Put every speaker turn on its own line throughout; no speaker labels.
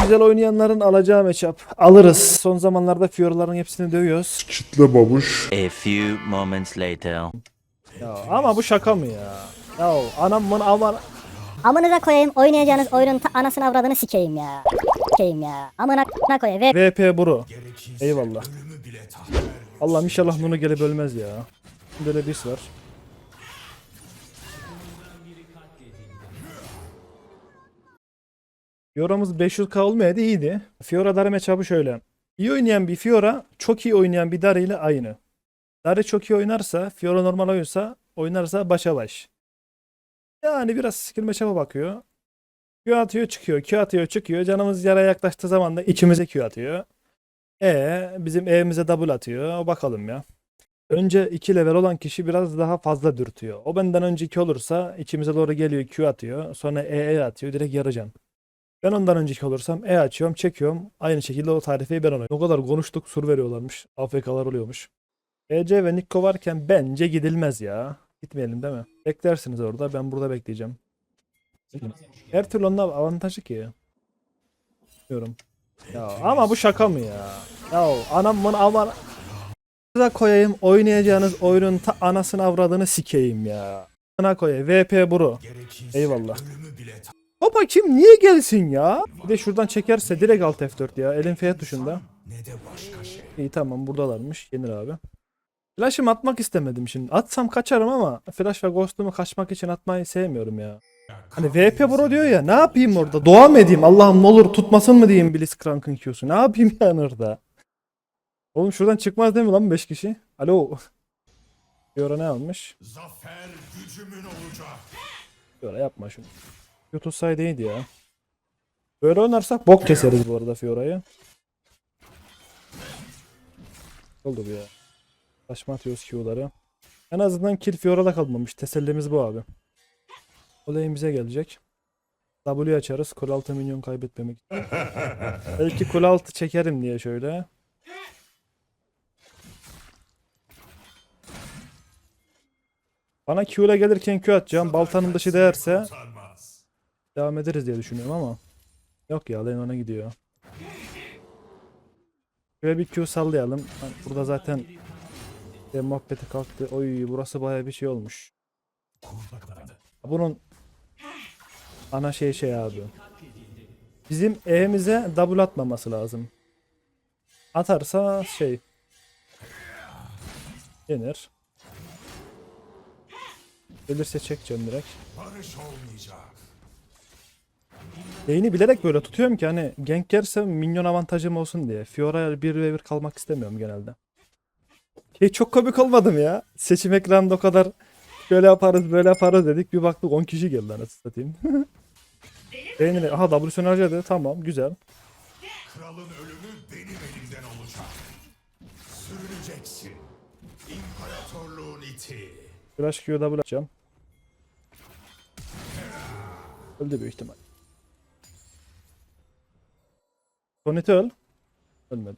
Güzel oynayanların alacağı matchup. Alırız. Son zamanlarda Fiora'ların hepsini dövüyoruz.
Kitle babuş.
A few moments later.
Ya ama bu şaka mı ya? Ya anam bunu aman
Amınıza koyayım oynayacağınız oyunun ta anasını avradını sikeyim ya. Sikeyim ya. Amına koyayım. Ve
VP Bro. Eyvallah. Allah'ım inşallah bunu gelip ölmez ya. Böyle bir var. Fiora'mız 500k olmaydı iyiydi. Fiora Dare matchup'ı şöyle. İyi oynayan bir Fiora, çok iyi oynayan bir Dare ile aynı. Dare çok iyi oynarsa, Fiora normal oyunsa, oynarsa başa baş. Yani biraz skill matchup'a bakıyor. Q atıyor çıkıyor, Q atıyor çıkıyor. Canımız yara yaklaştığı zaman da içimize Q atıyor. E bizim E'mize double atıyor. Bakalım ya. Önce 2 level olan kişi biraz daha fazla dürtüyor. O benden önce 2 olursa içimize doğru geliyor Q atıyor. Sonra E, E atıyor. Direkt yarıcan. Ben ondan önceki olursam E açıyorum, çekiyorum. Aynı şekilde o tarifeyi ben alıyorum. O kadar konuştuk, sur veriyorlarmış. AFK'lar oluyormuş. EC ve Nikko varken bence gidilmez ya. Gitmeyelim değil mi? Beklersiniz orada. Ben burada bekleyeceğim. Her türlü onda avantajı ki. Diyorum. Ya ama bu şaka mı ya? Ya anam bunu aman da koyayım oynayacağınız oyunun ta anasını avradını sikeyim ya. Ana koyayım VP Bro. Eyvallah. Baba kim niye gelsin ya? Bir de şuradan çekerse direkt alt F4 ya. Elin F tuşunda. İyi tamam buradalarmış. Yenir abi. Flash'ımı atmak istemedim şimdi. Atsam kaçarım ama flash ve ghost'umu kaçmak için atmayı sevmiyorum ya. Hani VP Bro diyor ya ne yapayım orada? Dua mı edeyim? Allah'ım ne olur tutmasın mı diyeyim Blitzcrank'ın Q'su? Ne yapayım yani orada? Oğlum şuradan çıkmaz değil mi lan 5 kişi? Alo. Fiora ne almış?
Zafer gücümün olacak.
Fiora yapma şunu. Q tutsaydı iyiydi ya. Böyle oynarsak bok keseriz bu arada Fiora'yı. Oldu bu ya. Saçma atıyoruz Q'ları. En azından kill Fiora'da kalmamış. Tesellimiz bu abi. Olayın bize gelecek. W açarız. Kul altı minyon kaybetmemek için. Belki kul altı çekerim diye şöyle. Bana Q ile gelirken Q atacağım. Baltanın dışı değerse. Devam ederiz diye düşünüyorum ama. Yok ya lane ona gidiyor. Şöyle bir Q sallayalım. Hani burada zaten bir muhabbeti kalktı. Oy burası baya bir şey olmuş. Bunun ana şey şey abi. Bizim E'mize double atmaması lazım. Atarsa şey yenir. Gelirse çekeceğim direkt. Lane'i bilerek böyle tutuyorum ki hani gank yersem minyon avantajım olsun diye. Fiora'ya 1 ve 1 kalmak istemiyorum genelde. Şey çok komik olmadım ya. Seçim ekranında o kadar şöyle yaparız böyle yaparız dedik. Bir baktık 10 kişi geldi anasını satayım. Lane'ine aha W sönerce dedi tamam güzel.
Kralın ölümü benim elimden olacak. Sürüneceksin. İmparatorluğun iti.
Flash Q W atacağım. Öldü büyük ihtimal. Soneti öl. Ölmedi.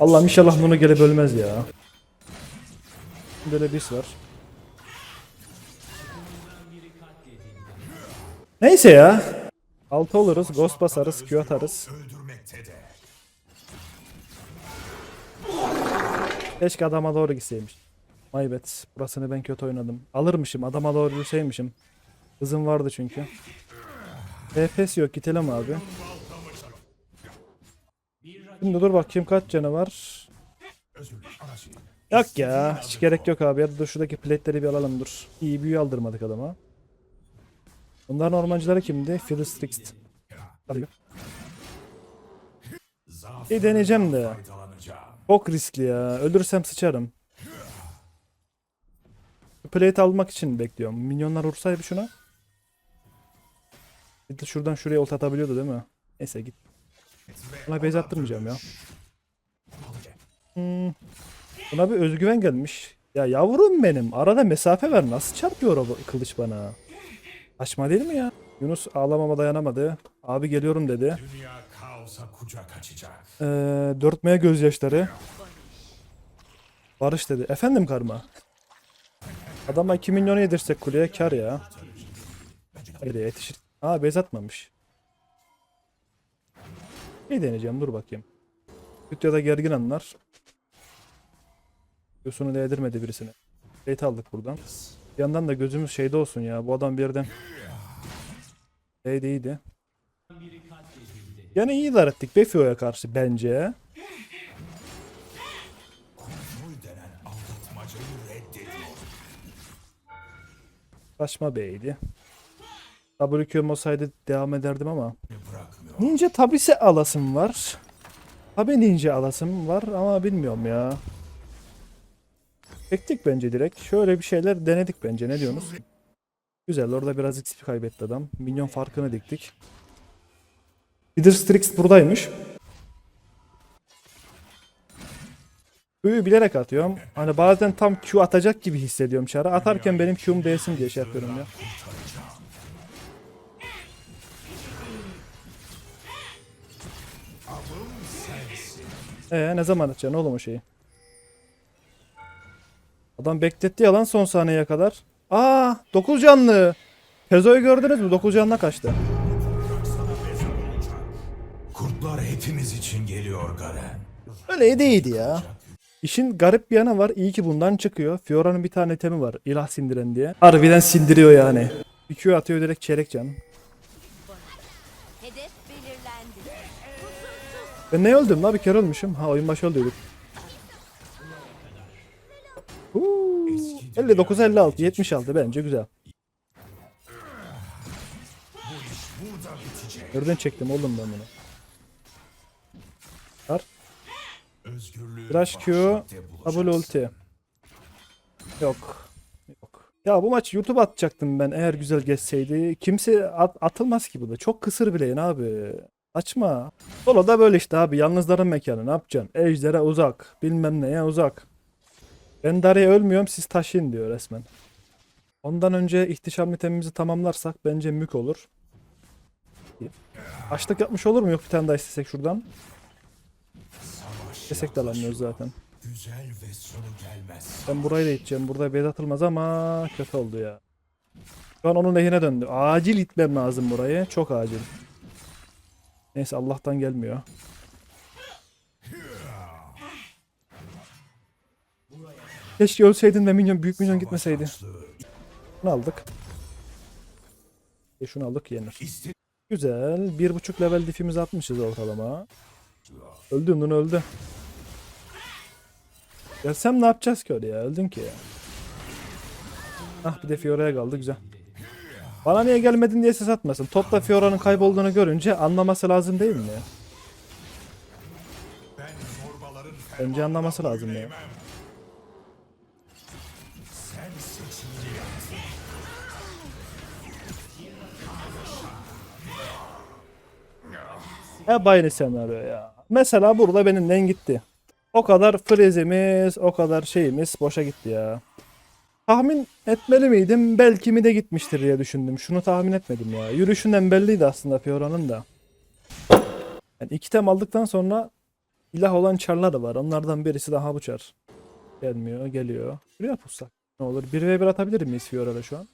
Allah'ım inşallah bunu gelip ölmez ya. Böyle bir var. Neyse ya. Altı oluruz, ghost basarız, Q atarız. Keşke adama doğru gitseymiş. Maybet. Burasını ben kötü oynadım. Alırmışım. Adama doğru yürüseymişim. Hızım vardı çünkü. TFS yok. Gidelim abi. Şimdi dur bakayım kaç canı var. Yok ya. Hiç gerek yok abi. Ya da dur şuradaki plate'leri bir alalım dur. İyi büyü aldırmadık adama. Bunların ormancıları kimdi? Philistrix. Hadi. Bir deneyeceğim de. Çok riskli ya. Ölürsem sıçarım. Plate almak için bekliyorum. Minyonlar vursaydı şuna. Bir de şuradan şuraya ult atabiliyordu değil mi? Neyse git. Buna base attırmayacağım ya. Hmm. Buna bir özgüven gelmiş. Ya yavrum benim. Arada mesafe ver. Nasıl çarpıyor o kılıç bana? Saçma değil mi ya? Yunus ağlamama dayanamadı. Abi geliyorum dedi. Ee, dörtmeye gözyaşları. Barış dedi. Efendim karma. Adama 2 milyonu yedirsek kuleye kar ya. Öyle yetişir. Aa bez atmamış. Bir deneyeceğim dur bakayım. Stüdyoda gergin anlar. Yusunu değdirmedi birisine. Late aldık buradan. Bir yandan da gözümüz şeyde olsun ya. Bu adam bir yerden şey iyiydi. Yani iyi idare ettik Befio'ya karşı bence. Saçma beydi. WQ'm olsaydı devam ederdim ama. Ninja tabisi alasım var. Tabi ninja alasım var ama bilmiyorum ya. Çektik bence direkt. Şöyle bir şeyler denedik bence. Ne diyorsunuz? Güzel. Orada biraz XP kaybetti adam. Minyon farkını diktik. Wither Strix buradaymış. Q'yu bilerek atıyorum. Hani bazen tam Q atacak gibi hissediyorum çara. Atarken benim Q'um değsin diye şey yapıyorum ya. Ee ne zaman atacaksın oğlum o şeyi? Adam bekletti yalan son saniyeye kadar. Aa 9 canlı. Pezo'yu gördünüz mü? 9 canına kaçtı.
Kurtlar hepimiz için geliyor Garen.
Öyle değildi ya. İşin garip bir yanı var. İyi ki bundan çıkıyor. Fiora'nın bir tane temi var. İlah sindiren diye. Harbiden sindiriyor yani. Bir Q atıyor direkt çeyrek can. Ben ne öldüm la bir kere ölmüşüm. Ha oyun başı öldüydük. Huu, 59 56 76 bence güzel. Nereden çektim oğlum ben bunu? Var. Flash Q, double ulti. Yok. Yok. Ya bu maç YouTube atacaktım ben eğer güzel geçseydi. Kimse at- atılmaz ki bu da. Çok kısır bileyin abi. Açma. Solo da böyle işte abi. Yalnızların mekanı. Ne yapacaksın? Ejder'e uzak. Bilmem neye uzak. Ben Darya'ya ölmüyorum siz taşıyın diyor resmen. Ondan önce ihtişam itemimizi tamamlarsak bence mük olur. Açlık yapmış olur mu? Yok bir tane daha istesek şuradan. İstesek de alamıyoruz zaten. Ben burayı da iteceğim. Burada bed atılmaz ama kötü oldu ya. Şu an onun lehine döndü. Acil itmem lazım burayı. Çok acil. Neyse Allah'tan gelmiyor. Keşke ölseydin de minyon, büyük minyon gitmeseydi. Şunu aldık. E şunu aldık yenir. Güzel. Bir buçuk level difimizi atmışız ortalama. Öldün lan öldü. Gelsem ne yapacağız ki öyle ya? Öldün ki. Ah bir de Fiora'ya kaldı güzel. Bana niye gelmedin diye ses atmasın. Topta Fiora'nın kaybolduğunu görünce anlaması lazım değil mi? Bence anlaması lazım ya. Hep aynı senaryo ya. Mesela burada benimle gitti. O kadar freezimiz, o kadar şeyimiz boşa gitti ya. Tahmin etmeli miydim? Belki mi de gitmiştir diye düşündüm. Şunu tahmin etmedim ya. Yürüyüşünden belliydi aslında Fiora'nın da. Yani iki tem aldıktan sonra ilah olan çarlar da var. Onlardan birisi daha bu çar. Gelmiyor, geliyor. Şuraya pussak. Ne olur? 1v1 atabilir miyiz Fiora'da şu an?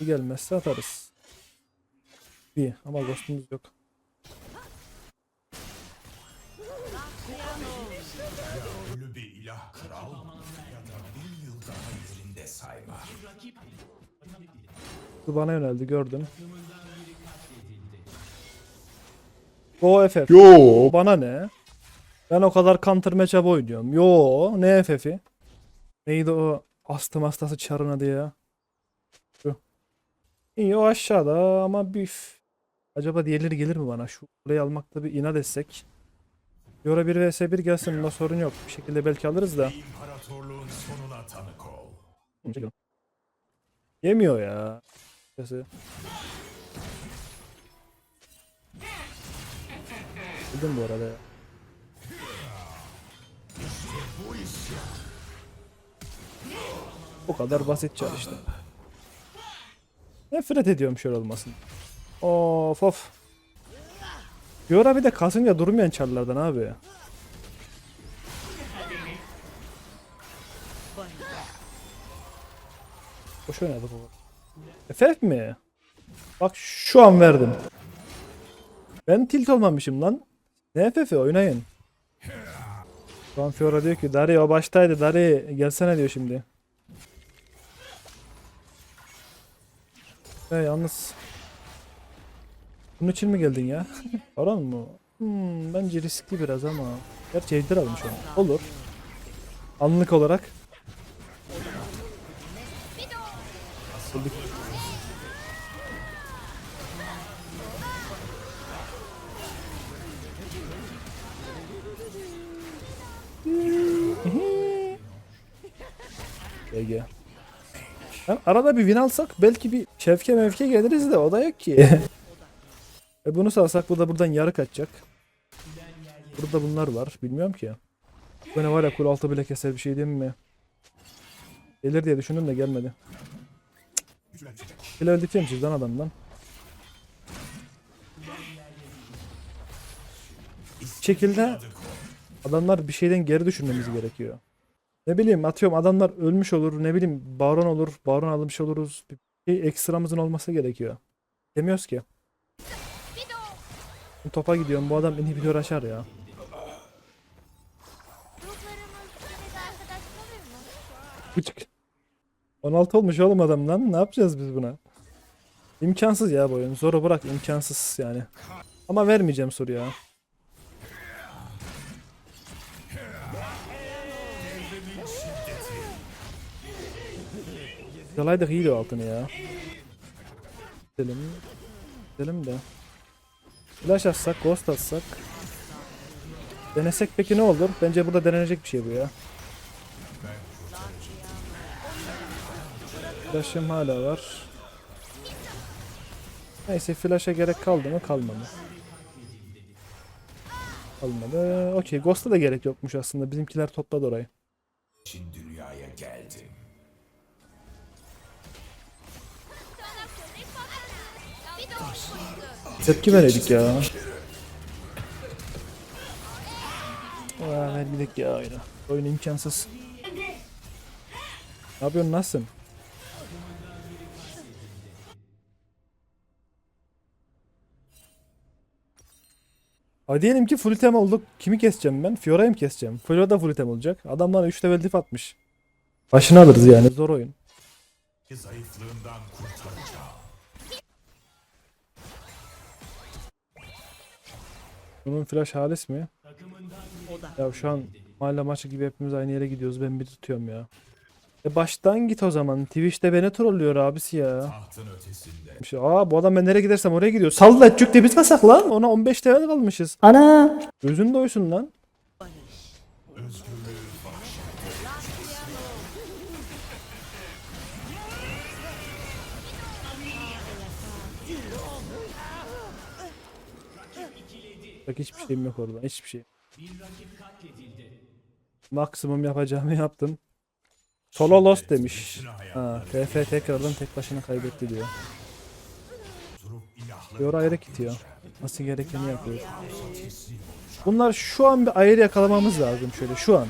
Bir gelmezse atarız. Bir ama ghost'umuz yok.
Sayma.
Bana yöneldi gördün. Go FF. Yo. Bana ne? Ben o kadar counter matchup oynuyorum. Yo ne FF'i? Neydi o astım hastası çarın adı ya? Şu. İyi o aşağıda ama bir Acaba diğerleri gelir mi bana? Şu burayı almakta bir inat etsek. Yora 1 vs 1 gelsin bunda sorun yok. Bir şekilde belki alırız da. Yemiyor ya. Sesi. Öldüm bu arada ya. Bu kadar basit çar işte. Nefret ediyorum şöyle olmasın. Of of. Yora bir de kasınca durmayan çarlardan abi. Boş oynadık o. FF mi? Bak şu an verdim. Ben tilt olmamışım lan. Ne FF oynayın. Şu an Fiora diyor ki Dari o baştaydı Dari gelsene diyor şimdi. He yalnız bunun için mi geldin ya? Aran mı? Hmm, bence riskli biraz ama. Gerçi ejder almış onu. Olur. Anlık olarak. Öldük. GG. Yani arada bir win alsak belki bir şevke mevke geliriz de o da yok ki. e bunu salsak bu da buradan yarı kaçacak. Burada bunlar var. Bilmiyorum ki. Bu ne var ya kul altı bile keser bir şey değil mi? Gelir diye düşündüm de gelmedi. Bile öldükçeyim sizden adamdan. Bir şekilde adamlar bir şeyden geri düşürmemiz gerekiyor. Ne bileyim atıyorum adamlar ölmüş olur ne bileyim baron olur baron almış oluruz bir şey ekstramızın olması gerekiyor. Demiyoruz ki. Topa gidiyorum bu adam inhibitör aşar ya.
Ruhlarımız yine de arkadaş kalır mı?
Küçük. 16 olmuş oğlum adamdan ne yapacağız biz buna? İmkansız ya bu oyun. Zoru bırak imkansız yani. Ama vermeyeceğim soru ya. Yalaydık iyiydi o altını ya. Gidelim. Gidelim de. Flash atsak, ghost atsak. Denesek peki ne olur? Bence burada denenecek bir şey bu ya. Flash'ım hala var. Neyse flash'a gerek kaldı mı? Kalmadı. Kalmadı. Okey. Ghost'a da gerek yokmuş aslında. Bizimkiler topladı orayı.
için dünyaya geldim.
Tepki veredik ya. Aa, ver gidelim ya oyuna. Oyun imkansız. Ne yapıyorsun nasılsın? Hadi diyelim ki full item olduk. Kimi keseceğim ben? Fiora'yı mı keseceğim? Fiora da full item olacak. Adam bana 3 level diff atmış. Başını alırız yani. Zor oyun.
Zayıflığından kurtaracağım.
Bunun flash halis mi? Ya şu an mahalle maçı gibi hepimiz aynı yere gidiyoruz. Ben bir tutuyorum ya. E baştan git o zaman. Twitch'te beni trollüyor abisi ya.
Tahtın ötesinde.
Bir şey, Aa bu adam ben nereye gidersem oraya gidiyor. Salla etçük de biz kasak lan. Ona 15 level kalmışız. Ana. Gözün doysun lan. Bak hiçbir şeyim yok orada. Hiçbir şey. Maksimum yapacağımı yaptım. Solo lost demiş. Ha, TF tekrardan tek başına kaybetti diyor. Fiora ayrı gidiyor. Nasıl gerekeni yapıyor. Bunlar şu an bir ayrı yakalamamız lazım şöyle şu an.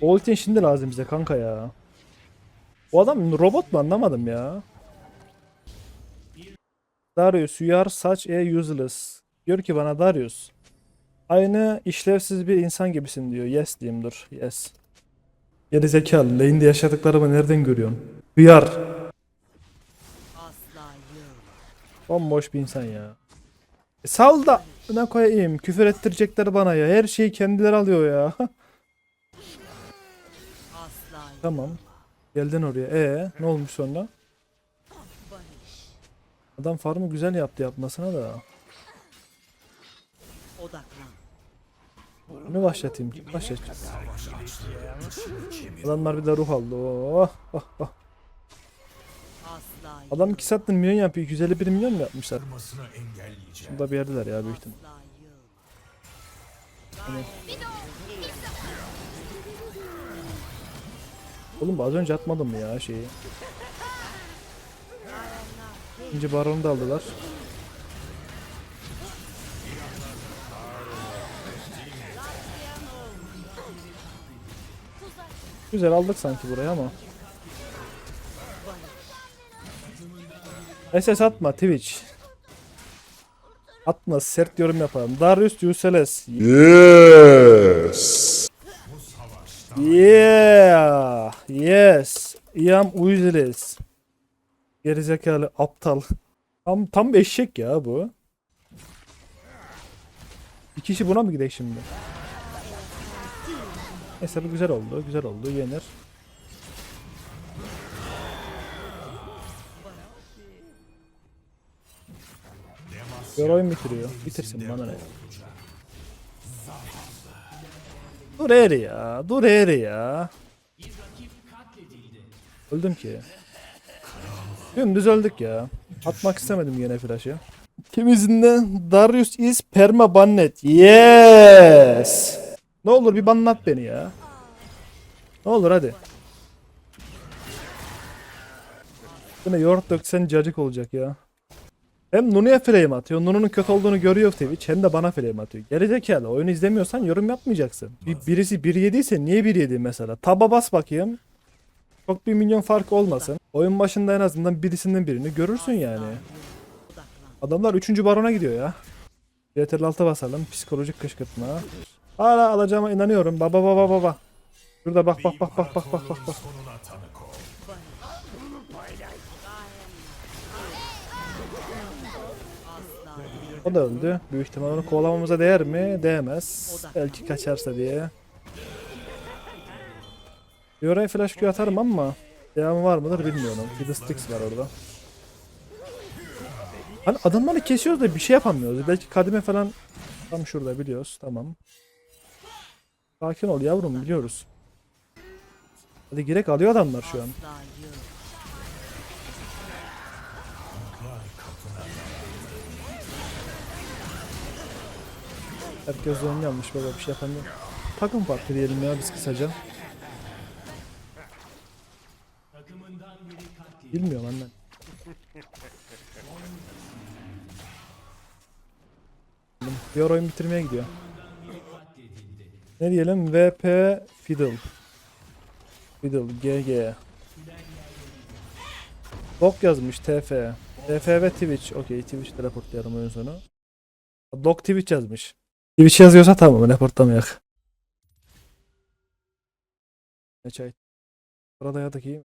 O ultin şimdi lazım bize kanka ya. O adam robot mu anlamadım ya. Darius you are such a useless. Diyor ki bana Darius. Aynı işlevsiz bir insan gibisin diyor. Yes diyeyim dur. Yes. Geri zekalı. Lane'de yaşadıklarımı nereden görüyorsun? Hıyar. Bomboş bir insan ya. E sal da ne koyayım. Küfür ettirecekler bana ya. Her şeyi kendileri alıyor ya. tamam. Geldin oraya. E ne olmuş sonra? Adam farmı güzel yaptı yapmasına da. Ne başlatayım? Başlatacağım. Adamlar bir de ruh aldı. Oh, oh, oh. Adam 2 saatten milyon yapıyor. 251 milyon mu yapmışlar? Burada bir yerdeler ya büyük ihtimal. Oğlum az önce atmadım mı ya şeyi? İkinci baronu da aldılar. Güzel aldık sanki buraya ama. SS atma Twitch. Atma sert yorum yapalım. Darius Yuseles.
Yes.
Yeah. Yes. İyam Uyzeles. Gerizekalı aptal. Tam tam bir eşek ya bu. Bir kişi buna mı gidecek şimdi? Neyse bu güzel oldu. Güzel oldu. Yenir. Bir oyun bitiriyor. Bitirsin bana ne? Dur eri ya. Dur eri ya. Öldüm ki. Dümdüz öldük ya. Atmak istemedim yine flash'ı. Kimizinde Darius is perma bannet. Yes. Ne olur bir banlat beni ya. Ne olur hadi. Yine yoğurt döksen cacık olacak ya. Hem Nunu'ya flame atıyor. Nunu'nun kötü olduğunu görüyor Twitch. Hem de bana flame atıyor. Gerizekalı. Oyunu izlemiyorsan yorum yapmayacaksın. Bir, birisi 1 yediyse niye 1 yedi mesela? Taba bas bakayım. Çok bir milyon fark olmasın. Oyun başında en azından birisinden birini görürsün yani. Adamlar 3. barona gidiyor ya. Yeterli alta basalım. Psikolojik kışkırtma. Hala alacağıma inanıyorum. Baba baba baba. Şurada bak bak bak bak bak bak bak. bak. O da öldü. Büyük ihtimal onu kovalamamıza değer mi? Değmez. Belki kaçarsa diye. Bir oraya flash Q atarım ama devamı var mıdır bilmiyorum. Bir de Strix var orada. Hani adamları kesiyoruz da bir şey yapamıyoruz. Belki kadime falan tam şurada biliyoruz. Tamam. Sakin ol yavrum biliyoruz. Hadi girek alıyor adamlar şu an. Herkes oyun yanlış baba bir şey yapamıyor. Takım farkı diyelim ya biz kısaca. Bilmiyorum annen. Diğer oyun bitirmeye gidiyor. Ne diyelim? VP Fiddle. Fiddle GG. Dog yazmış TF. TF ve Twitch. Okey Twitch de raportlayalım oyun sonu. Dog Twitch yazmış. Twitch yazıyorsa tamam raportlamayak. Ne çay? Burada yatak iyi.